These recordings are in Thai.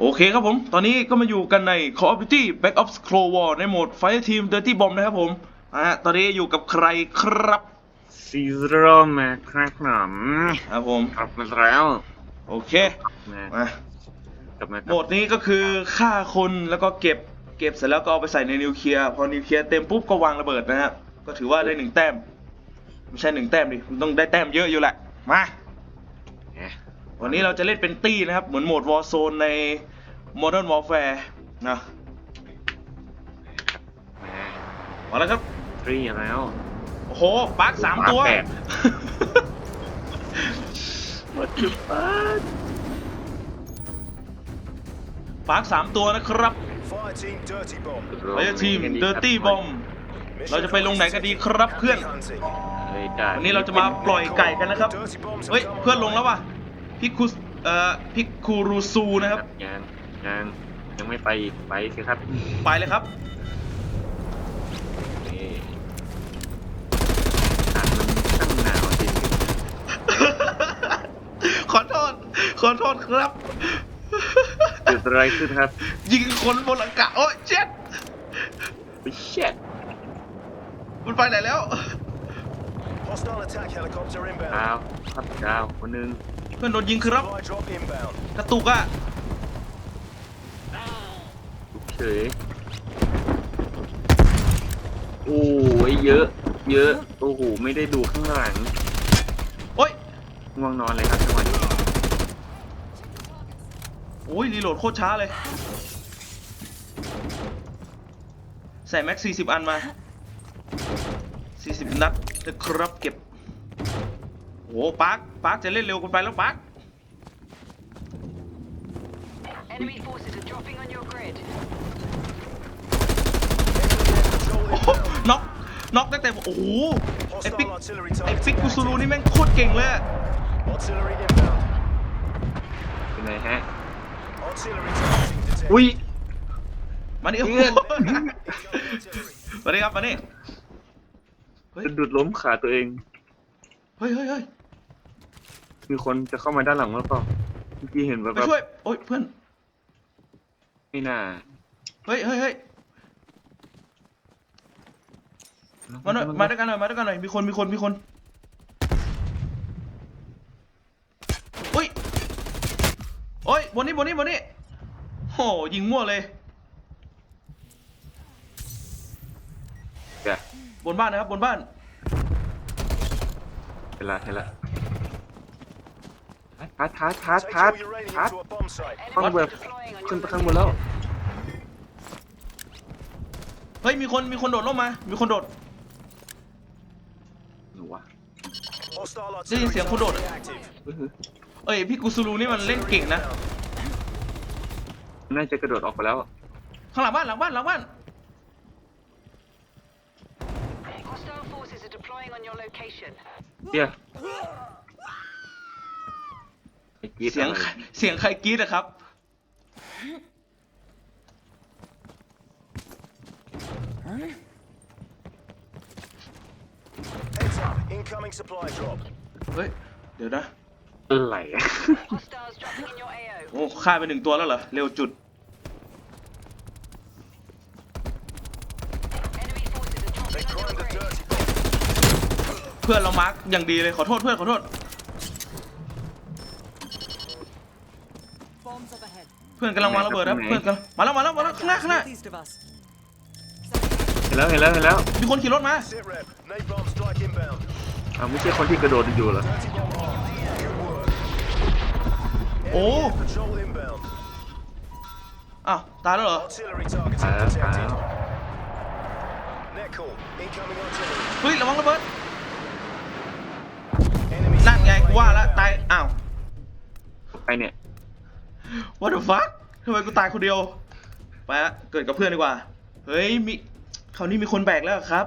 โอเคครับผม ตอนนี้ก็มาอยู่กันใน Call of Duty Black Ops Cold War ในโหมด Fire Team Dirty Bomb นะครับผมอ่าตอนนี้อยู่กับใครครับซีโร่แม็กครับผมครับผมกลับมาแล้วโอเคนะมากลับมาโหมดนี้ก็คือฆ่าคนแล้วก็เก็บเก็บเสร็จแล้วก็เอาไปใส่ในนิวเคลียร์พอนิวเคลียร์เต็มปุ๊บก็วางระเบิดนะฮะก็ถือว่าได้หนึ่งแต้ม ไม่ใช่หนึ่งแต้มดิมันต้องได้แต้มเยอะอยู่แหละมาเนี่ย วันนี้เราจะเล่นเป็นตี้นะครับ เหมือนโหมด Warzone ใน Modern Warfare นะมามาแล้วครับทรีแล้ว โอ้โหปาร์คสามตัวปาร์คแปด What the fuck ปาร์คสามตัวนะครับ Fire team Dirty Bomb. เราจะทีม Dirty Bomb เราจะไปลงไหนกันดีครับเพื่อน Hunting. เลยได้วันนี้เราจะมาปล่อยไก่กันนะครับ Dirty bombs เฮ้ย เพื่อนลงแล้วว่ะ พิคุสเอ่อพิคูรูซูนะครับ ยังยังยังไม่ไปอีกไปสิครับไปเลยครับ นี่อากาศมันช่างหนาวจริงขอโทษ ขอโทษครับเกิดอะไรขึ้นครับยิงคนบนอากาศโอ้ยเจ็ดไปเช็ดมันไปไหนแล้ว Hostile attack helicopter ดา inbound. วครับดาวคนหนึง เพื่อนโดนยิงครับ Supply drop inbound. กระตุกอะลุกเฉยโอ้ยเยอะ เยอะ โอ้โห ไม่ได้ดูข้างหลังโอ้ยง่วงนอนเลยครับจังหวะนี้โอ้ยรีโหลดโคตรช้าเลย ใส่แม็ก 40 อันมา 40 นัดนะครับเก็บ โอ้ปาร์คปาร์คจะเล่นเร็วเกันไปแล้วปาร์ค Enemy forces are dropping on your grid. โอ้โหน็อกน็อกตั้งแต่โอ้โหไอ Hostile ปิก artillery ไอ targeting ปิกกุซูรู active. นี่แม่งโคตรเก่งเลยอะ Artillery inbound. เป็นไงฮะ Artillery targeting detected. อุ้ย มานี่โอ้โหเพื่อนมานี่ครับมานี่เฮ้ยจะดุดล้มขาตัวเอง เฮ้ยเฮ้ยเฮ้ย มีคนจะเข้ามาด้านหลังแล้วเปล่าเมื่อกี้เห็นแบบไปช่วย โอ้ยเพื่อน ไม่น่าเฮ้ยเฮ้ยเฮ้ยมาหน่อยมาด้วยกันหน่อยมาด้วยกันหน่อยมีคนมีคนมีคนอุ้ยโอ้ยบนนี้บนนี้บนนี้โหยิงมั่วเลยเดี๋ยวบนบ้านนะครับบนบ้าน เห็นละเห็นละ ทัดทัดทัดทัด Take all uranium ทัด to a bomb site. ต้อง Enemy แบบ deploying on ขึ้น your ไปข้างบนแล้วเฮ้ยมีคนมีคนโดดลงมา มีคนโดดหนูวะ Hostile ได้ยิน artillery เสียงคนโดด targeting active. เออเอ้ยพี่กุซูรูนี่มันเล่นเก่งนะน่าจะกระโดดออกไปแล้วข้างหลังบ้านหลังบ้านหลังบ้าน Hostile forces are deploying on your location. เดี๋ยวไอ้ กรีดเสียงอะไรเสียงใครกรี๊ดอะครับ Heads up. Incoming supply drop. เฮ้ย เดี๋ยวนะ อะไรอะ Hostiles dropping in your AO. โอ้ฆ่าไปหนึ่งตัวแล้วเหรอ เร็วจุด Enemy forces are They dropping on climbed your the grid. dirty bomb. เพื่อนเรามาร์กอย่างดีเลยขอโทษเพื่อนขอโทษ เพื่อนกำลังวางระเบิดครับเพื่อนกำลังมาแล้วมาแล้วมาแล้วข้างหน้าข้างหน้า East of us. เห็นแล้วเห็นแล้วเห็นแล้วมีคนขี่รถมา Sit rep. Napalm strike inbound. อ้าวไม่ใช่คนที่กระโดดอยู่เหรอ Dirty bomb armed. Good work. โอ้ Enemy air patrol inbound. อ้าวตายแล้วเหรอ Artillery targeting ตายแล้วตาย detected. แล้ว Net call. Incoming artillery. เฮ้ยระวังระเบิด Enemy นั่นไงกู strike ว่าแล้ว inbound. ตายอ้าวไปเนี่ย what the fuck ทำไมกูตายคนเดียว ไปละเกิดกับเพื่อนดีกว่า เฮ้ย มีคราวนี้มีคนแบกแล้วครับ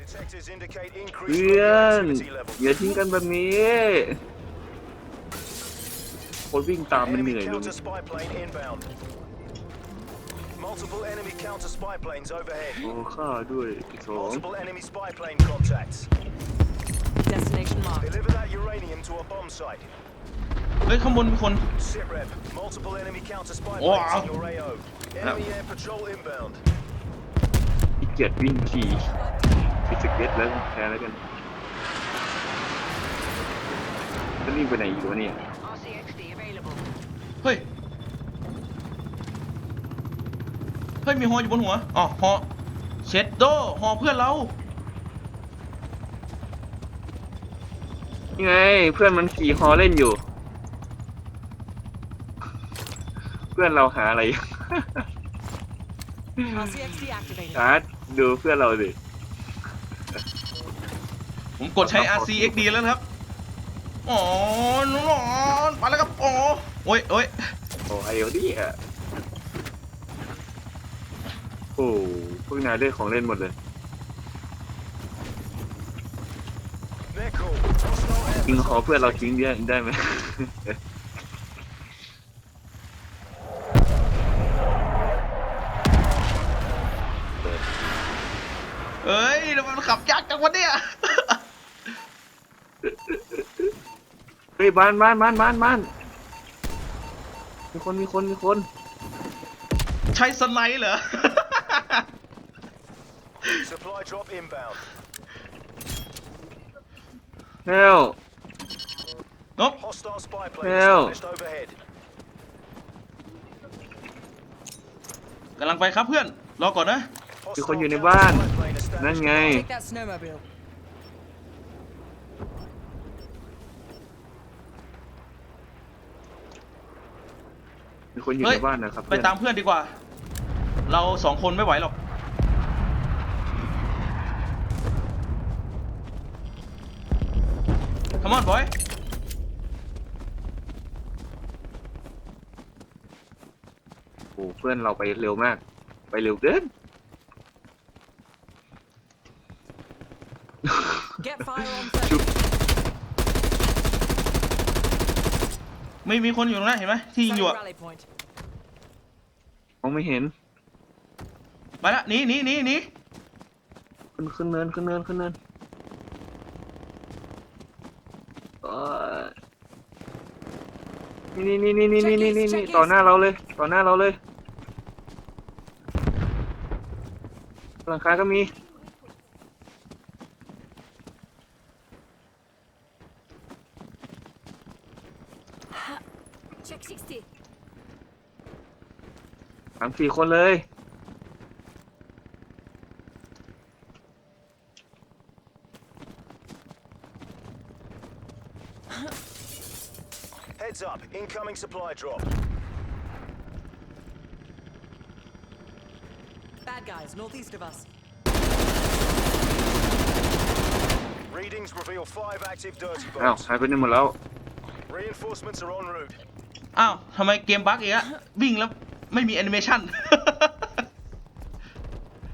Detectors indicate เพื่ increased อน radioactivity levels. อย่าทิ้งกันแบบนี้ คนวิ่งตามมันเหนื่อย Enemy ลุง counter spy plane inbound. Multiple enemy counter spy planes overhead. โอ้ข้าด้วยอีกสอง Multiple enemy spy plane contacts. Destination marked. Deliver that uranium to a bomb site. เฮ้ยยข้างบนมีคน Sit rep. Multiple enemy counter spy Wow. planes in your AO. Enemy air patrol inbound. ขี้เกียจวิ่งขี่ขี่สเก็ตแล้วแพ้แล้วกันจะวิ่งไปไหนอีกวะเนี่ย RCXD available. เฮ้ย เฮ้ย มีหออยู่บนหัว อ๋อหอเช็ดโดหอเพื่อนเรานี่ไง เพื่อนมันขี่ฮอเล่นอยู่ เพื่อนเราหาอะไร RCXD activated. ชาร์จดูเพื่อนเราสิผมกดใช้ RCXD แล้วนะครับ อ๋อน้องๆมาแล้วครับ อ๋อโอ้ยโอ้ยโอ้ไอโอดี้อะโอ้พวกนายได้ของเล่นหมดเลย They're cool. Hostile air ทิ้งขอ patrol เพื่อนเราทิ้งได้ได้ไหม เอ้ยทำไมมันขับยากจังวะเนี่ย เฮ้ยบ้านบ้านบ้านบ้านบ้านมีคนมีคนมีคน ใช้สไนด์เหรอ Supply drop inbound. เฮลนบ Hostile spy plane Hell. established overhead. กำลังไปครับเพื่อน รอก่อนนะมีคน Hostile อยู่ใน counter บ้าน spy plane นั่น established ไง Take that snowmobile. มีคนอยู่เฮ้ในยบ้านนะครับไปตามเพื่อนดีกว่า เราสองคนไม่ไหวหรอก Come on boy โอ้เพื่อนเราไปเร็วมาก ไปเร็วเกิน Get fire on ชุ ไม่มีคนอยู่ตรงนั้นเห็นไหมที่ยิงอยู่อะ rally point. มองไม่เห็นไปละหนีหนีหนีหนีขึ้นขึ้นเนินขึ้นเนินขึ้นเนินเอ้ยนี่นี่นี่นี่นี่นี่นี่นี่ต่อหน้าเราเลย ต่อหน้าเราเลยหลังคาก็มี 60. สามสี่คนเลย Heads up. Incoming supply drop. Bad guys northeast of us. Readings reveal five active dirty อ้าว boats. หายไปไหนหมดแล้ว Reinforcements are en route. อ้าวทำไมเกมบั๊กอีกอะวิ่งแล้วไม่มีแอนิเมชัน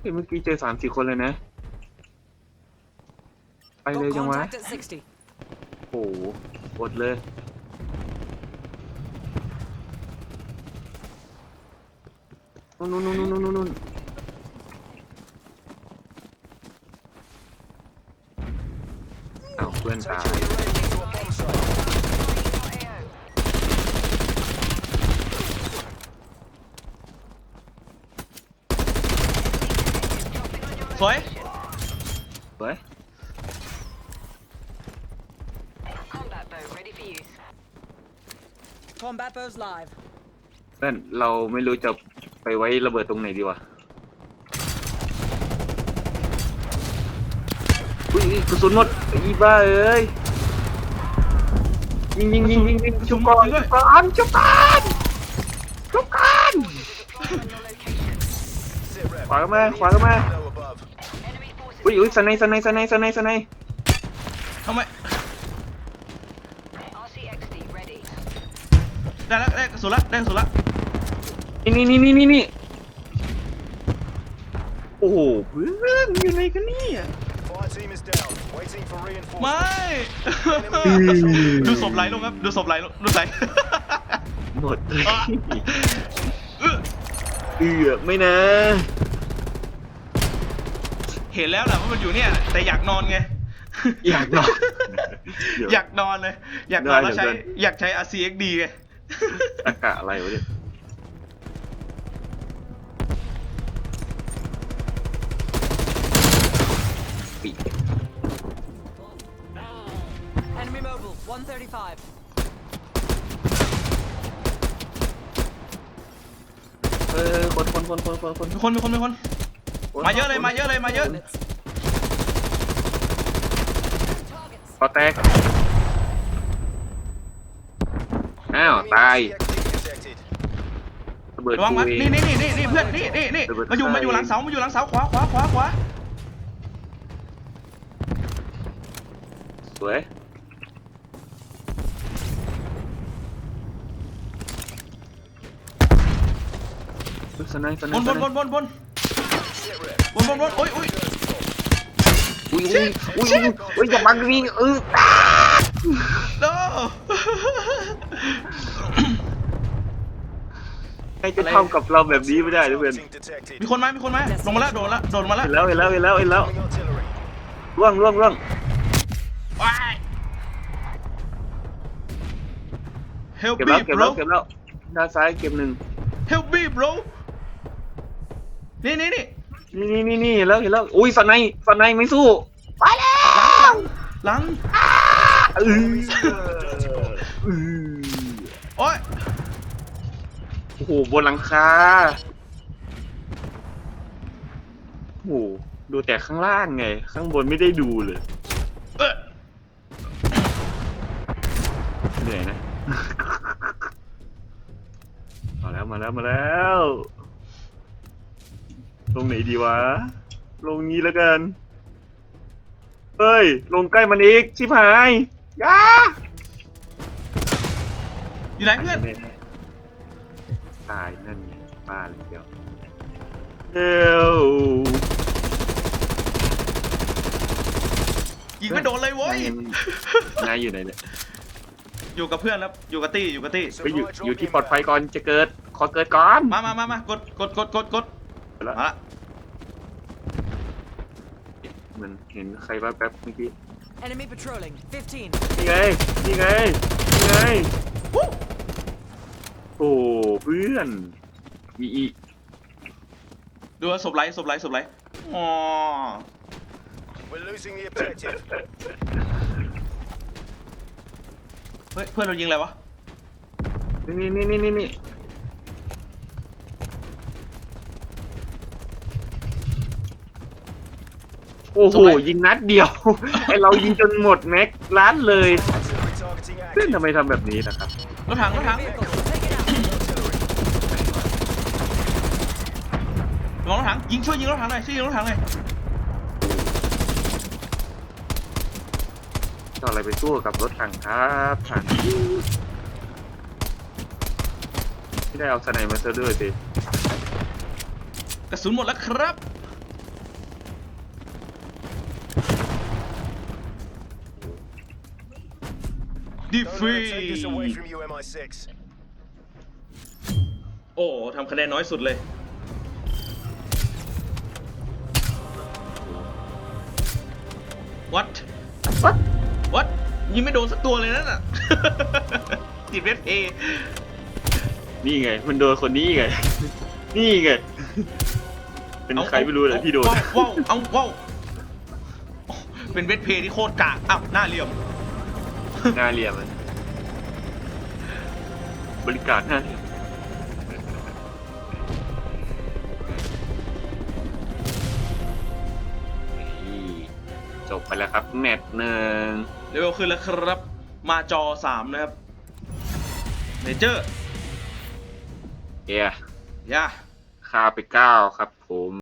เฮ้ยเมื่อกี้เจอสามสี่คนเลยนะ ไปเลย Got จังวะ contact at 60. โอ้โหอดเลย นู่นนู่นนู่นนู่นนู่นอ้าวเพื่อนตาย Take your aim to a bomb site. AO. สวยสวย Combat boat ready for use. Combat bows live. เพื่อนเราไม่รู้จะไปไว้ระเบิดตรงไหนดีวะอุ้ยกระสุนหมดอีบ้าเอ้ยยิงยิงยิงยิงยิงชุบก่อนชุบก่อนชุบก่อนชุบก่อน Deploying on your location. Sit rep. ขวาก็มาขวาก็มา Window above. Enemy forces. อุ้ยอุ้ยสไนส์สไนส์สไนส์สไนส์สไนส์ทำไม RCXD ready. ได้แล้วได้กระสุนละได้กระสุนละนี่นี่นี่นี่นี่โอ้โหเพื่อนอยู่ไหนกันเนี่ย Fire team is down. Waiting for ไม่ reinforcements. ดูศพไหลลงครับ ดูศพไหลลงดูไหล หมดเลยอะเออเอือไม่นะ เห็นแล้วแหละว่ามันอยู่เนี่ย แต่อยากนอนไง อยากนอนเดี๋ยวอยากนอนเลย อยากนอนแล้วใช้ได้เดี๋ยวอยากใช้ RCXD ไงอากาศอะไรวะเนี่ยปีก Enemy mobile. 135. เออคนคนคนคนคนคนมีคนมีคนมีคน มาเยอะเลยมาเยอะเลยมาเยอะ Bullets. Targets. พอแตก อ้าว Enemy ตาย RCXD detected. ระเบิดระวังมันกูเอนี่นี่นี่นี่นี่เพื่อนนี่นี่นี่ระเบิดมาอยู่ใครมาอยู่หลังเสามาอยู่หลังเสาขวาขวาขวาขวาสวยเฮ้ยสไนป์สไนบนป์บนบนบนบน Sit rep. บนบนบนโอ้ยโอ้ยอุ้ยอุ้ยอุ้ยอุ้ยอุ้ยอย่าบังวิ่งเออโนใครจะท่ากับเราแบบนี้ไม่ได้เลยเพื่อนมีคนไหมมีคนไหมลงมาแล้วโดนละโดนมาแล้วเห็นแล้วเห็นแล้วเห็นแล้วเห็นแล้วร่วงร่วงร่วงว้าย Help เก็บ me แล้วเก็บแล้วเก็บแล้วด้านซ้ายเก็บหนึ่ง Help me bro นี่นี่นี่ นี่นี่นี่นี่เห็นแล้วเห็นแล้วอุ้ยสไนป์สไนป์ไม่สู้ไปแล้วหลังเออเออโอ้ยโอ้โหบนหลังคาโอ้โหดูแต่ข้างล่างไง ข้างบนไม่ได้ดูเลยเหนื่อยนะ มาแล้วมาแล้วมาแล้ว ลงไหนดีวะ ลงนี้แล้วกันเฮ้ย ลงใกล้มันอีก ชิบหายยาอยู่ไหนเพื่อนตายนั่นไงป้าเลยเดียวเร็วยิงไม่โดนเลยเว้ยนายอยู่ไหนเนี่ยอยู่กับเพื่อนแล้วอยู่กับตี้อยู่กับตี้ไปอยู่อยู่ที่ปลอดภัยก่อนจะเกิดขอเกิดก่อน มามามา มากด กด กด กด กดไป แล้วมาละเหมือนเห็นใครว่าแป๊บเมื่อกี้ Enemy patrolling. 15. นี่ไง นี่ไง นี่ไง โอ้เพื่อน มีอีก ดูว่าศพไหลศพไหลศพไหลอ๋อ We're losing the objective. เฮ้ยเพื่อนเรายิงอะไรวะ นี่นี่นี่นี่นี่ โอ้โห ยิงนัดเดียว ไอเรายิงจนหมดแม็กล้านเลย Artillery targeting เพื่อน active. ทำไมทำแบบนี้นะครับ รถถังรถถัง Vehicle. Take it out. Artillery ลองรถถังยิงช่วยยิงรถถังหน่อยช่วยยิงรถถังหน่อยจะเอาอะไรไปสู้กับรถถังครับถังไม่ได้เอาสไนมาเซอร์ด้วยสิกระสุนหมดแล้วครับ MI6. โอ้ทำคะแนนน้อยสุดเลยวัด What? วัดยิงไม่โดนสักตัวเลยนั่นน่ะ ติดเวทเอนี่ไง มันโดนคนนี้ไง นี่ไง เป็นใครไม่รู้เลยที่โดนว้าวว้าวเอาว้าวเป็นเวทเพย์ที่โคตรกากอ้าวหน้าเหลี่ยม หน้าเหลี่ยมอะบริการหน้าเหลี่ยมนี่จบไปแล้วครับแมตช์หนึ่งเลเวลขึ้นแล้วครับ มาจอสามนะครับเนเจอร์เอียย่า ค่าไปเก้าครับผม